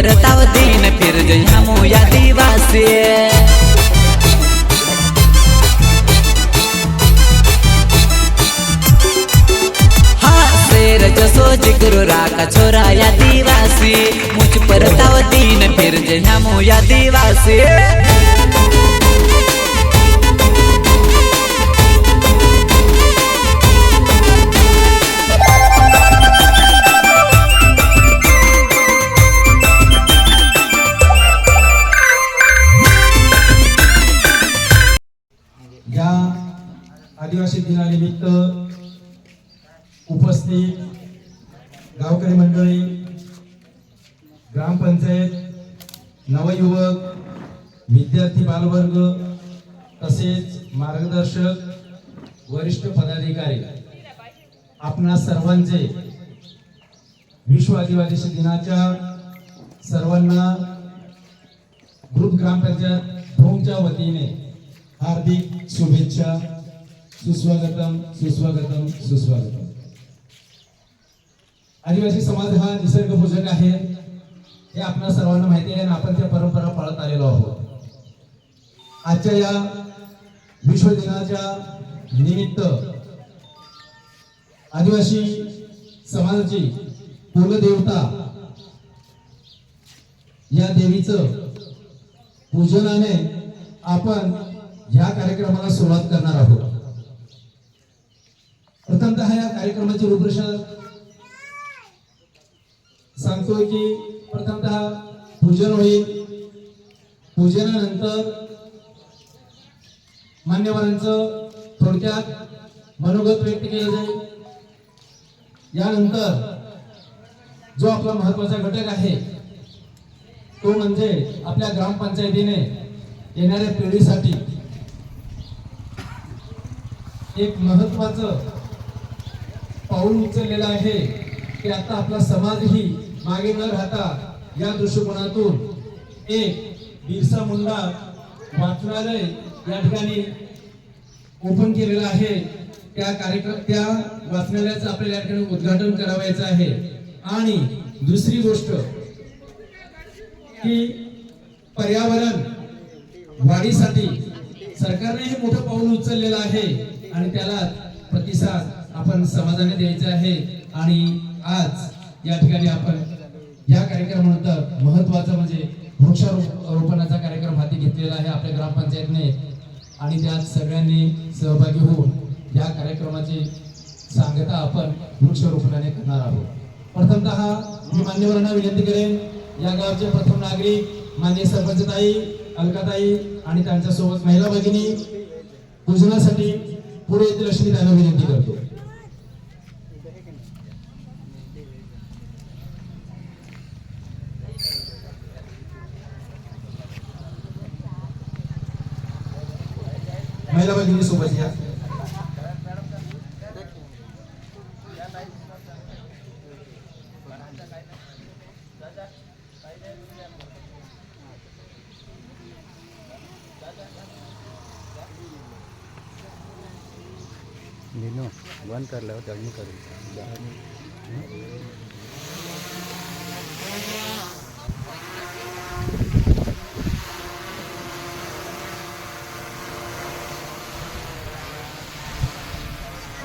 मुझ पर ताव दिन फिर जई हमो या दिवासी हाँ शेर जसो जिगर राका छोरा या दिवासी मुझ आदिवासी दिनानिमित्त उपस्थित गावकरी मंडळी ग्रामपंचायत नवयुवक विद्यार्थी बालवर्ग तसेच मार्गदर्शक वरिष्ठ पदाधिकारी आपणा सर्वांचे विश्व आदिवासी दिनाच्या सर्वांना ग्रुप ग्रामपंचायत भोमच्या वतीने हार्दिक शुभेच्छा. सुस्वागतम सुस्वागतम सुस्वागतम. आदिवासी समाज हा निसर्गपूजक आहे. हे आपल्या सर्वांना माहिती आहे आणि आपण त्या परंपरा पाळत आलेलो आहोत. आजच्या या विश्व दिनाच्या निमित्त आदिवासी समाजाची कुलदेवता या देवीचं पूजनाने आपण या कार्यक्रमाला सुरुवात करणार आहोत. प्रथमतः या कार्यक्रमाची रूपरेषा सांगतोय की प्रथमतः पूजन होईल. पूजनानंतर मान्यवरांचं थोडक्यात मनोगत व्यक्त केलं जाईल. यानंतर जो आपला महत्त्वाचा घटक आहे तो म्हणजे आपल्या ग्रामपंचायतीने येणाऱ्या पिढीसाठी एक महत्वाचं पाऊल उचललेलं आहे. की आता आपला समाजही मागे न राहता या दृष्टिकोनातून एक बिरसा मुंडा वाचनालय या ठिकाणी ओपन केलेलं आहे. त्या कार्यक्रम त्या वाचनालयाचं आपल्याला या ठिकाणी उद्घाटन करावायचं आहे. आणि दुसरी गोष्ट की पर्यावरण वाढीसाठी सरकारने हे मोठं पाऊल उचललेलं आहे आणि त्याला प्रतिसाद आपण समाजाने द्यायचं आहे. आणि आज या ठिकाणी आपण या कार्यक्रमानंतर महत्वाचं म्हणजे वृक्षारोपणाचा कार्यक्रम हाती घेतलेला आहे आपल्या ग्रामपंचायतने. आणि त्यात सगळ्यांनी सहभागी होऊन या कार्यक्रमाची सांगता आपण वृक्षारोपणाने करणार आहोत. प्रथमतः मी मान्यवरांना विनंती करेन या गावचे प्रथम नागरिक मान्य सरपंचताई अलकाताई आणि त्यांच्यासोबत महिला भगिनी पूजनासाठी पुढे येतील अशी त्यांना विनंती करतो. महिला भगिनी सोबत या. बंद कर लो जल्दी करो फिर कट कर ले टाइम बराबर है क्लियर दिख रहा है फालतू नहीं हुई ना भाई बराबर दिख रहा है तो बात सवाल ली जरूर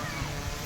वक्त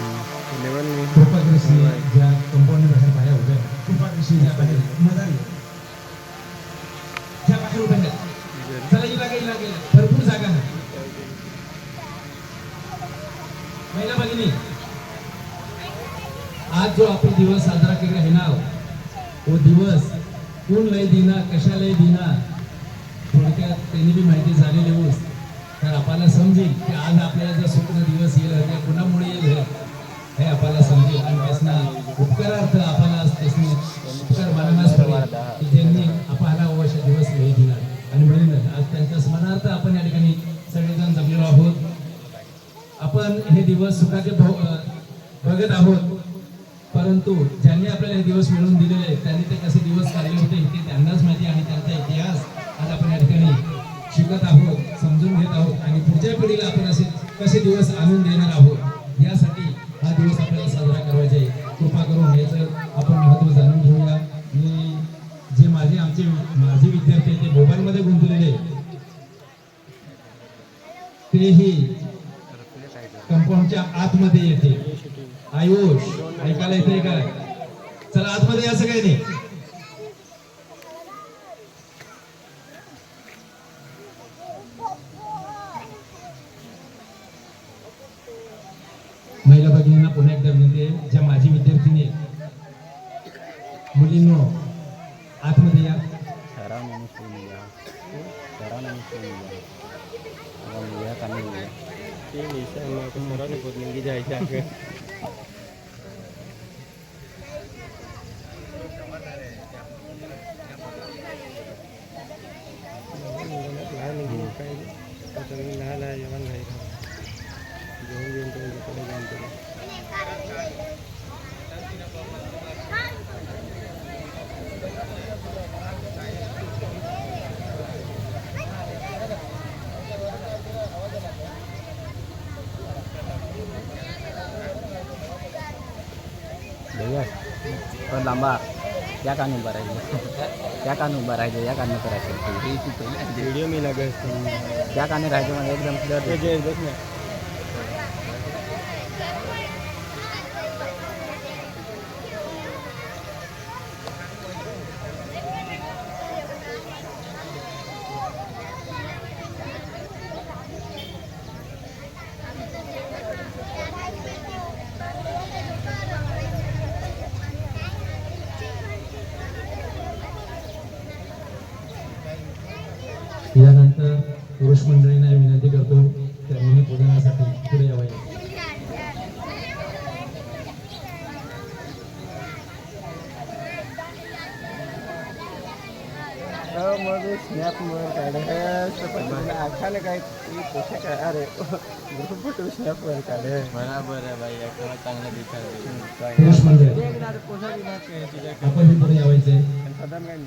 लेवल ज्या कंपाऊंड बाहेर बाहेर उभ्या आहेत, कृपादृष्टी ज्या बाहेर मदारी बाहेर उभ्या चला हिला गेला गेला भरपूर जागा आहे महिला भगिनी आज जो आपण दिवस साजरा केला आहे ना तो दिवस कोण लय दिना कशा लय दिना थोडक्यात त्यांनी बी माहिती झालेली होस तर आपल्याला समजेल की आज आपल्याला जर स्वप्न दिवस येईल उदाहरणार्थ आपण या ठिकाणी सगळेजण जमलेलो आहोत. आपण हे दिवस सुखाचे बघत आहोत. परंतु ज्यांनी आपल्याला हे दिवस मिळवून दिलेले आहेत त्यांनी ते कसे दिवस काढले होते ते त्यांनाच माहिती आणि त्यांचा इतिहास आज आपण या ठिकाणी शिकत आहोत समजून घेत आहोत. आणि पुढच्या पिढीला आपण असे कसे दिवस आणून देणार आहोत यासाठी हा दिवस आपल्याला साजरा करायचा आहे कृपा करून याचं आपण महत्त्व जाणून घेऊया आणि जे माझे आमचे माझे विद्यार्थी आहेत ते मोबाईलमध्ये गुंतलेले आहेत, तेही कंपाऊंडच्या आतमध्ये येते. आयुष ऐकायला येते काय चला आतमध्ये असं काही नाही महिला भगिनींना पुन्हा एकदा विनंती आहे ज्या माझी विद्यार्थिनी मुलींनो आतमध्ये या. शहराव नहीं सुन लिया शहराव नहीं सुन लिया अब लिया का नहीं लिया ते निशाण आपण मराठी पत्नी जायच्या अगं लहान घेऊन काय आता मी लहान आहे जेवण नाही घेऊन घेऊन तो पुढे जाऊन तो भैया तो लांबा या कान उभा राहिले त्या कान उभा राहिले या कान करायचं व्हिडिओ मी लागत त्या काने राहायचं म्हणजे एकदम क्लिअर जय बस ना यानंतर पुरुष मंडळींना विनंती करतो त्यांनी पूजनासाठी पुढे यावे मग स्नॅप वर काढ आखाने काय कसे काय अरे ग्रुप फोटो स्नॅप वर काढ बरोबर आहे भाई चांगलं दिसत पुरुष मंडळी आपण ही पुढे यावायचे साधारण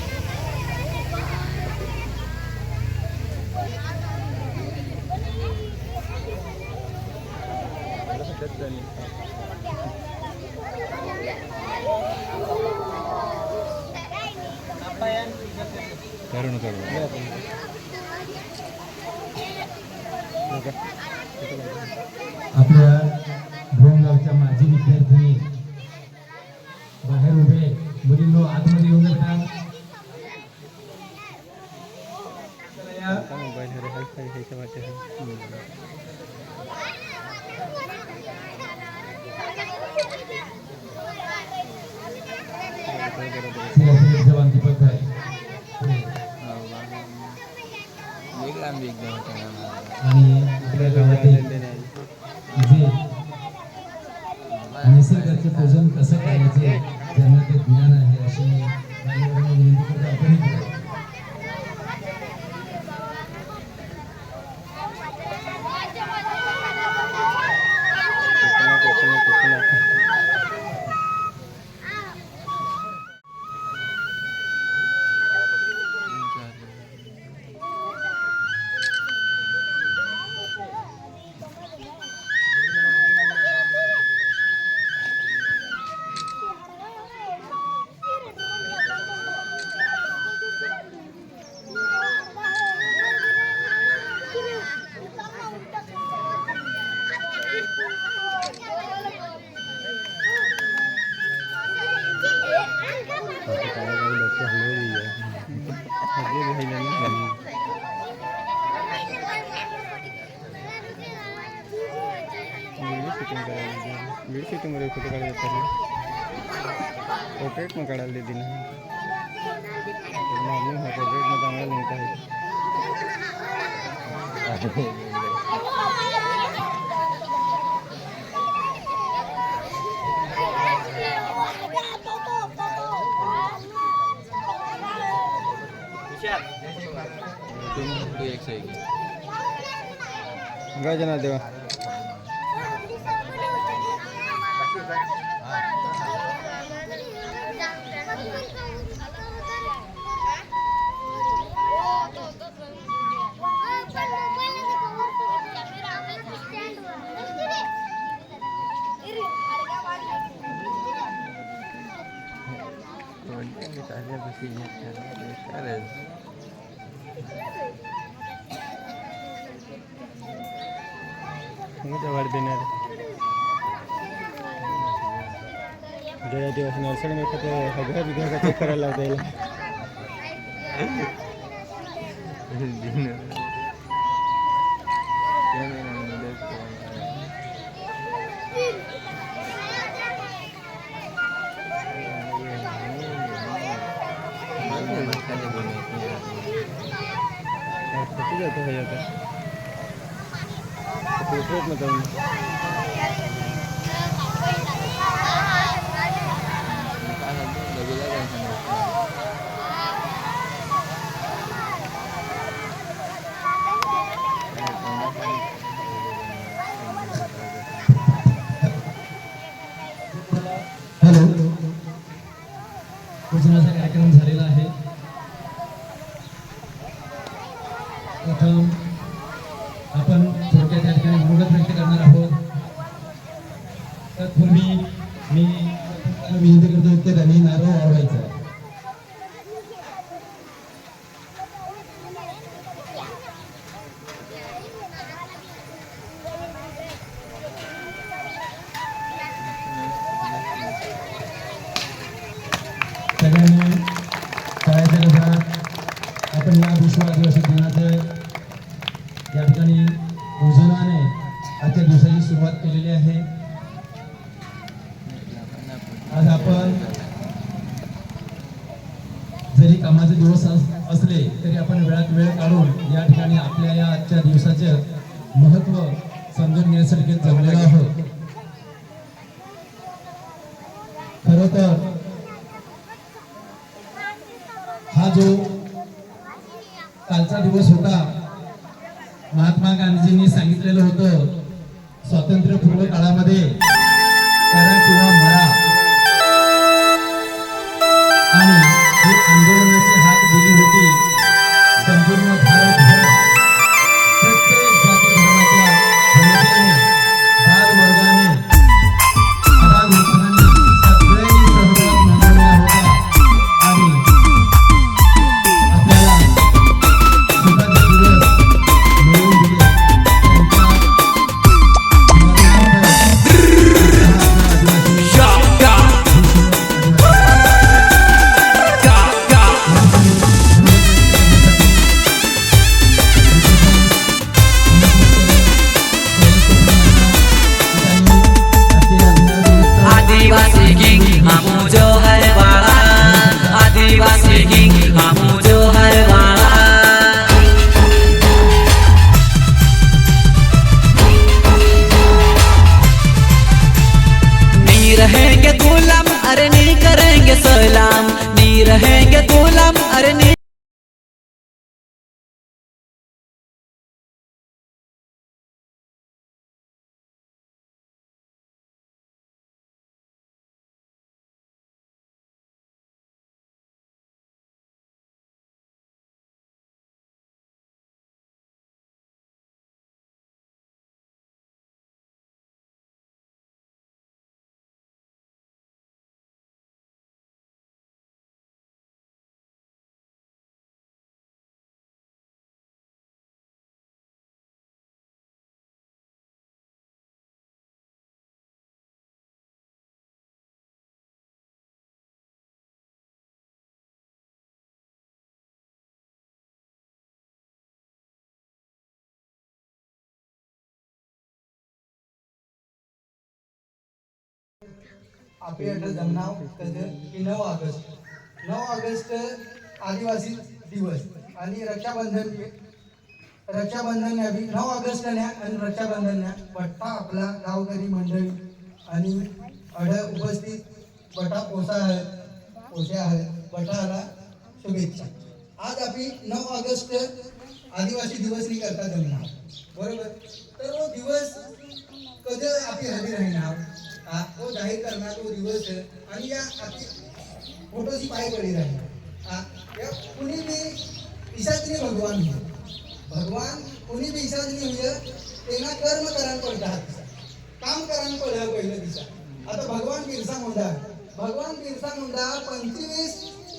निसर्गाचं पूजन कसं करायचं? त्यांना ते ज्ञान आहे अशी मान्यवरांना विनंती करतो. आपणही शूटिंग करायला व्हिडिओ शूटिंगमध्ये फोटो काढायला येतात ना? पोर्ट्रेट मग काढायला देते ना. नॉर्मल हा पोर्ट्रेटमध्ये चांगला लिंक आहे गाजना देवा. वाढ देणार जया दिवस नर्सरी में फक्त हगरा बिघा का चेक करायला लावता याला फोटो आपण जरी कामाचे दिवस असले तरी आपण वेळात वेळ काढून या ठिकाणी आपल्या या आजच्या दिवसाचे महत्त्व समजून घेण्यासाठी जमलेलो आहोत. खर तर हा जो कालचा दिवस होता महात्मा गांधीजींनी सांगितलेलं होतं आपले अटल जमनाव की नऊ ऑगस्ट. नऊ ऑगस्ट आदिवासी दिवस आणि रक्षाबंधन रक्षाबंधन या बी नऊ न्या आणि रक्षाबंधन न्या. बट्टा आपला गावकरी मंडळी आणि अड उपस्थित बटा पोसा आहे. पोसे आहेत. बटाला शुभेच्छा. आज आपली नऊ ऑगस्ट आदिवासी दिवस ही करता जमणार बरोबर? तर वो दिवस कधी आपली हवी राहणार? हा तो जाहीर करणार तो दिवस आहे. आणि या आपली फोटोची पाय पडी राहील हा या कुणी बी ईशात्री भगवान हुए भगवान कुणी बी ईशात्री हुए त्यांना कर्म करायला पडतं हा काम करायला पडलं पहिलं दिसा आता भगवान बिरसा मुंडा भगवान बिरसा मुंडा पंचवीस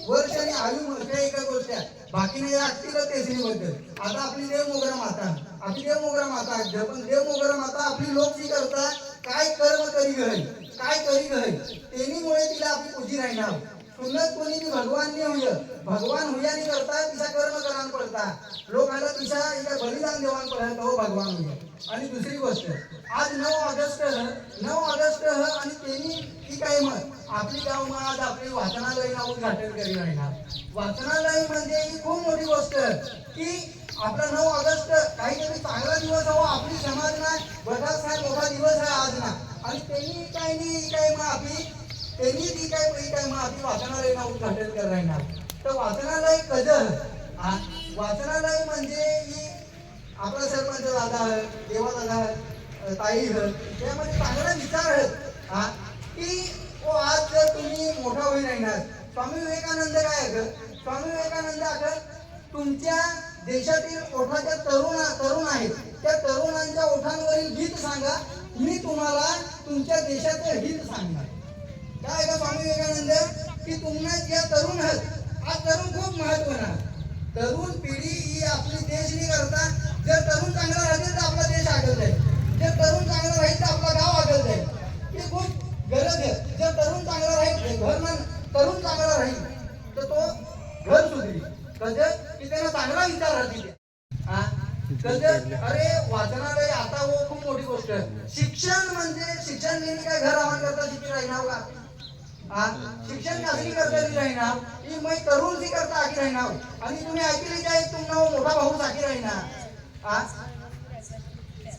वर्ष आणि आयु मोठ्या एका गोष्ट आहे. बाकी नाही असतील तेसरी बद्दल आता आपली देव मोगरा माता आपली देव मोगरा माता आहे. पण देव मोगरा माता आपली लोक जी करतात काय कर्म करी गय? काय करी गय? तेनीमुळे तिला आपली पूजी राहणार. सुन्नत कोणी बी भगवान नाही होय? भगवान हुयानी करता तिचा कर्म करान पडता. लोक आला तिचा एका बलिदान देवान पडत हो भगवान हुया. आणि दुसरी गोष्ट आज नऊ ऑगस्ट नऊ ऑगस्ट आणि त्यांनी ती काय मग आपली गाव मग आज आपली वाचनालय नाव उद्घाटन करी राहणार. वाचनालय म्हणजे ही खूप मोठी गोष्ट की आपला नऊ ऑगस्ट काहीतरी चांगला दिवस हो आपली समाज ना बराच हा मोठा दिवस आहे आज ना. आणि त्यांनी काय नाही काय माफी आपली त्यांनी ती काय पही काय माफी आपली वाचनालय ना उद्घाटन करायला तर वाचनालय कदर हा वाचनालय म्हणजे ही आपला सरपंच दादा आहे देवा दादा आहे ताई आहे त्यामध्ये चांगला विचार आहेत हा. की ओ आज जर तुम्ही मोठा होईल राहणार स्वामी विवेकानंद काय आहे स्वामी विवेकानंद अगर तुमच्या देशातील ओठाच्या तरुण तरुण आहेत. त्या तरुणांच्या ओठांवरील गीत सांगा. मी तुम्हाला तुमच्या देशाचे हित सांगणार. काय का स्वामी विवेकानंद? की तुम्हाला ज्या तरुण आहेत हा तरुण खूप महत्वाना तरुण पिढी ही आपली देश नाही करता जर तरुण चांगला राहील तर आपला देश आगत जाईल जर तरुण चांगला राहील तर आपला गाव आगत जाईल ही खूप गरज आहे. जर तरुण चांगला राहील घर तरुण चांगला राहील तर तो घर सुधरी कसं की त्याला चांगला विचार राहतील हा? कसं अरे आता हो खूप मोठी गोष्ट आहे. शिक्षण म्हणजे शिक्षण घेणे काय घर आव्हान करता शिक्षण राहणार का? शिक्षण कसली करता ती राहणार ही मै तरुण सी करता आखी राहणार आणि तुम्ही ऐकली काय तुम्हाला हो मोठा भाऊ साखी राहणार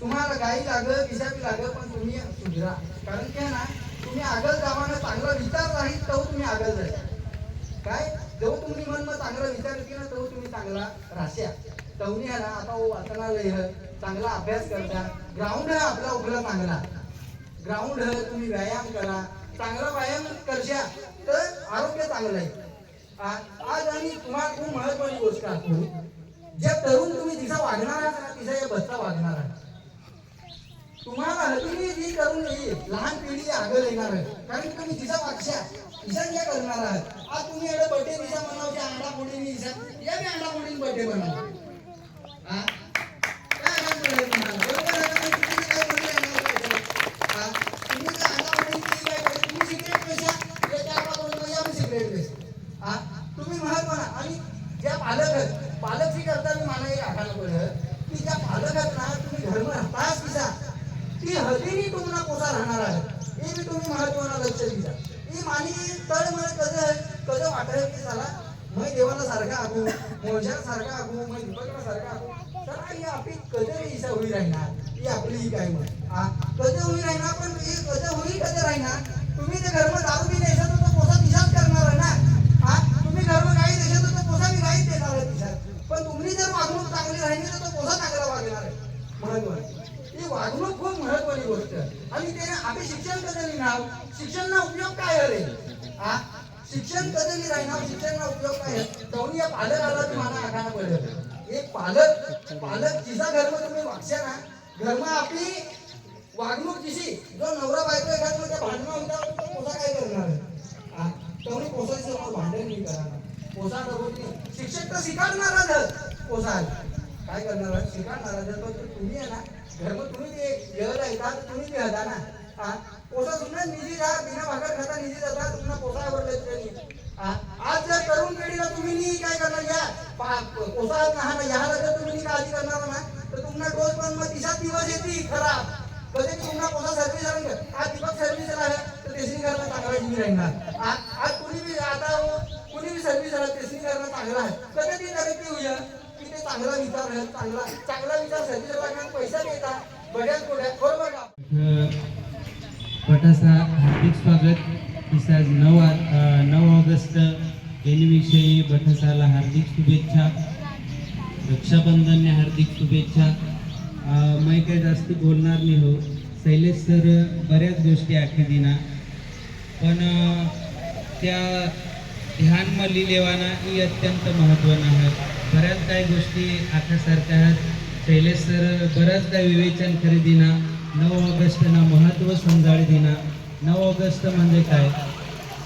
तुम्हाला काही लागत दिशाबी लागत पण तुम्ही सुधरा. कारण काय ना तुम्ही आगळ जावानं चांगला विचार राहील तेव्हा तुम्ही आगळ जाईल काय? जेव्हा तुम्ही मन मग चांगला विचार केला ना तेव्हा तुम्ही चांगला राशिया तवनी आहे ना आता हो वाचनालय चांगला अभ्यास करता. ग्राउंड आहे आपला उघडा चांगला. ग्राउंड आहे तुम्ही व्यायाम करा. चांगला व्यायाम करशा तर आरोग्य चांगलं आहे. आज आणि तुम्हाला खूप महत्वाची गोष्ट असतो जे तरुण तुम्ही तिचा वागणार आहात ना तिचा या बच्चा वागणार आहे. तुम्हाला तुम्ही जी करून येईल लहान पिढी आगळ येणार आहे. कारण तुम्ही तिचा वागशा तिचा ज्या करणार आहात. आज तुम्ही एवढं बर्थडे दिसा म्हणावं अंडा फोडीने दिसा या मी अंडा फोडीने बर्थडे बनवा हा? काय अंडा फोडीने बनवा? बरोबर आहे का? मग तुम्ही काय बोलले अंडा फोडीने? हा? तुम्ही काय अंडा फोडीने तुम्ही काय बोलले? तुम्ही सिगरेट पेशा या त्या अंडा फोडीने या बी सिगरेट पेशा हा? तुम्ही महत्वाना आणि ज्या पालक आहेत पालक जी करता मी मला एक आठायला पडलं की ज्या पालक आहेत ना तुम्ही धर्म राहताच तिचा ती हळदीनी तुम्हाला पोसा राहणार आहे हे बी तुम्ही महत्वानं लक्ष द्या ही मानी मला कसं कसं वाटलं की झाला मै देवाला सारखा आगू मोर्चा सारखा आगू मै दीपकला सारखा आगू. तर ही आपली कधी इच्छा होई राहणार. ही आपली ही काय मग हा? कधी होई राहणार पण हे कसं होई कसं राहणार. तुम्ही ते घरम दारू बी नाही तर तो पोसा दिशाच करणार आहे ना? हा? तुम्ही घरम काही देशात तर पोसा बी काहीच देणार आहे दिशात पण तुम्ही जर वागणूक चांगली राहिली तर तो पोसा चांगला वागणार आहे. महत्वाचं. ही वागणूक खूप महत्वाची गोष्ट आणि त्याने आम्ही शिक्षण कधी नाव शिक्षणना उपयोग काय अरे हा? शिक्षण कधी राहणार शिक्षणना उपयोग काय जाऊन या पालकाला तुम्हाला आखायला पडेल. एक पालक पालक तिचा धर्म तुम्ही वागशा ना घरमा आपली वागणूक दिशी जो नवरा बायको एखाद त्या भांडणं होता तो पोसा काय करणार हा? तेवढी पोसाची समोर भांडण नाही करणार. पोसा नको शिक्षक तर शिकाडणारच पोसा काय करणार आहे? शिकाडणार तर तुम्ही आहे ना धर्म तुम्ही ते येळ तुम्ही ते हदा ना. हा? पोसा सुद्धा निधी जा बिना भाकर खाता निधी जाता तुम्हाला पोसा आवडलं तरी हा आज जर तरुण पिढीला तुम्ही नाही काय करणार या पा- ना याला जर तुम्ही काळजी करणार ना तर तुम्हाला डोस पण मग तिचा दिवस येते खराब कधी तुम्हाला म्हणजे पोसा सर्व्हिस आज दीपक सर्व्हिस आहे तर चांगलं राहणार. आज कुणी बी आता हो, कुणी बी सर्व्हिस झाला टेस्टिंग करणं चांगलं आहे. कधी ती तरक्की होऊया की ते चांगला विचार आहे चांगला चांगला विचार सर्व्हिस लागणार पैसा देतात बऱ्याच पुढ्यात बरोबर का? पटाचा हार्दिक स्वागत. तसंच नऊ नऊ ऑगस्ट दिनविषयी बठसाला हार्दिक शुभेच्छा. रक्षाबंधनने हार्दिक शुभेच्छा. अ, मैं काही बोलणार नाही हो. शैलेश सर बऱ्याच गोष्टी आखी दिना. पण त्या ध्यान मली लेवाना ही अत्यंत महत्त्वानं आहेत बऱ्याच काही गोष्टी आखासारख्या आहेत. शैलेश सर बऱ्याच काही विवेचन दिना. नऊ ऑगस्टना महत्त्व समजाळी दिना. नऊ ऑगस्ट म्हणजे काय?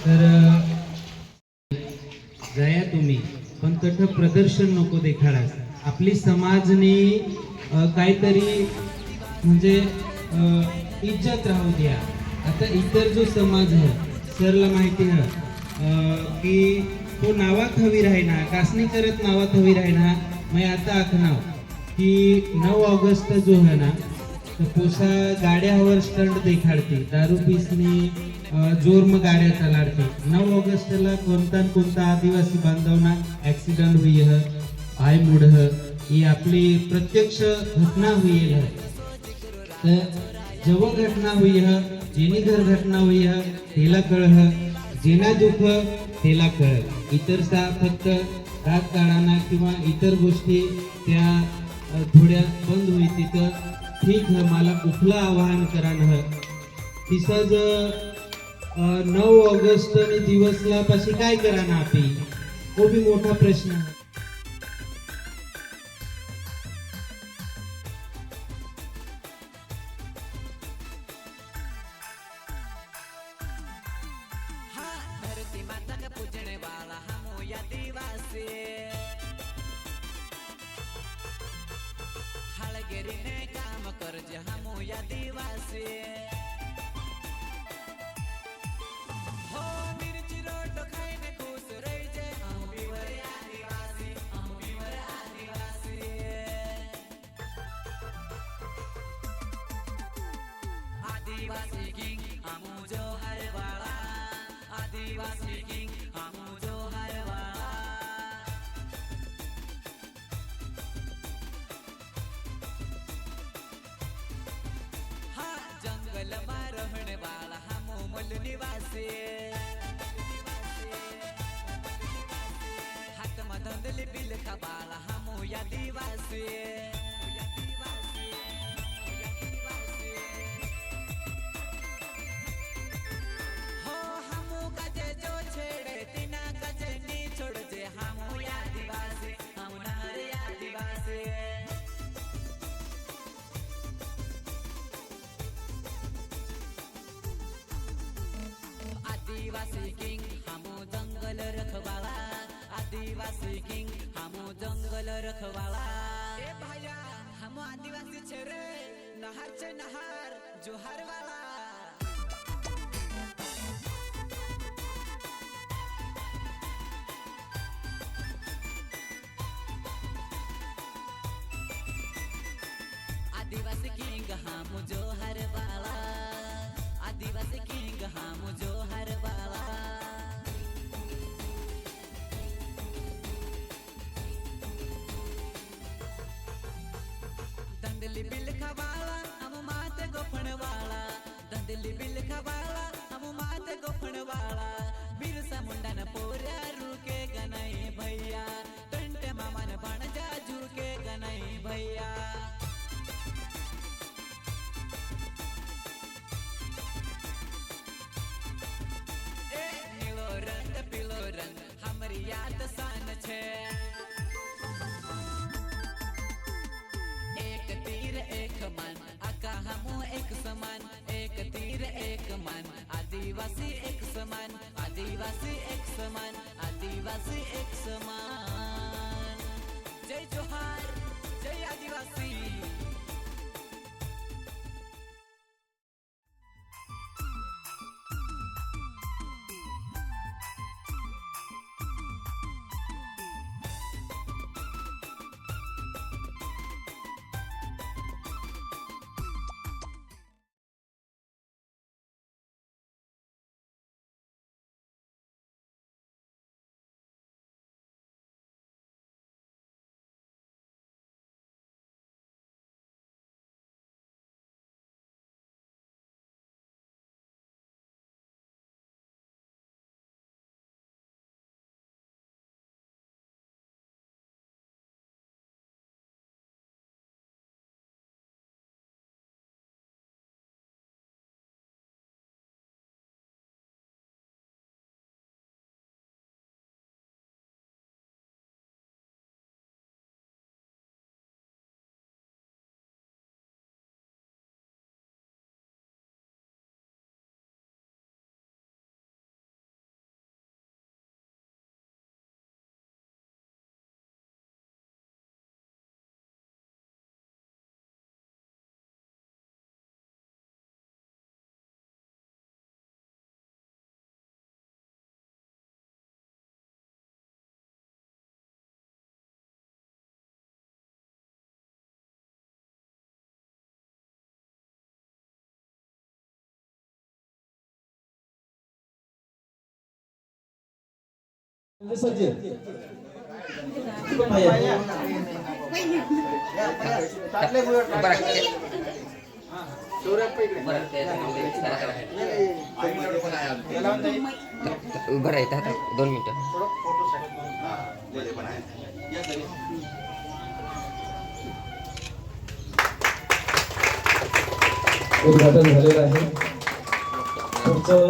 तर जया तुम्ही पण तठ प्रदर्शन नको देखाडास. आपली समाजने काहीतरी म्हणजे इज्जत राहू द्या. आता इतर जो समाज आहे सरला माहिती आहे की तो नावात हवी राहिना कासणी करत नावात हवी राहिना. मग आता आखनाव की नऊ ऑगस्ट जो आहे ना तर पोसा गाड्यावर स्टंट देखाडते दारू पिसनी जोरम गाड्या चालाडते. नऊ ऑगस्टला कोणता न कोणता आदिवासी बांधवना ऍक्सिडेंट हुई आय मुड ही आपली प्रत्यक्ष घटना होईल तर जव घटना होई है जेनी घर घटना होई तेला कळ जेना दुःख तेला कळ इतर सा फक्त राजकारणाना किंवा इतर गोष्टी त्या थोड्या बंद होई तिथं. ठीक मला कुठलं आवाहन करान है. तिसंच अ, नऊ ऑगस्ट आणि दिवसला पाशी काय करा ना आपी तो बी मोठा आदिवासी किंग, हमू जो हर वाला आदिवासी किंग, हमू जो हर वाला जंगल में रहने वाला हमू मूल निवासी। हाथ में बिल का बाला हमू या આદિવાસી કિંગ હામો જંગલ રખવાળા આદિવાસી કિંગ હામો જંગલ રખવાળા એ ભાયા હામો આદિવાસી છે રે નહાર છે નહાર જોહાર વાળા हमरी याद सान छे। एक तीर एक मन आका हमू एक समान। एक तीर एक मन आदिवासी एक समान। आदिवासी एक समान आदिवासी एक समान। जय जोहार जय उभं राहतात दोन मिनिटं. उद्घाटन झालेलं आहे. पुढचं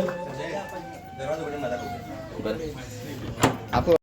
आपण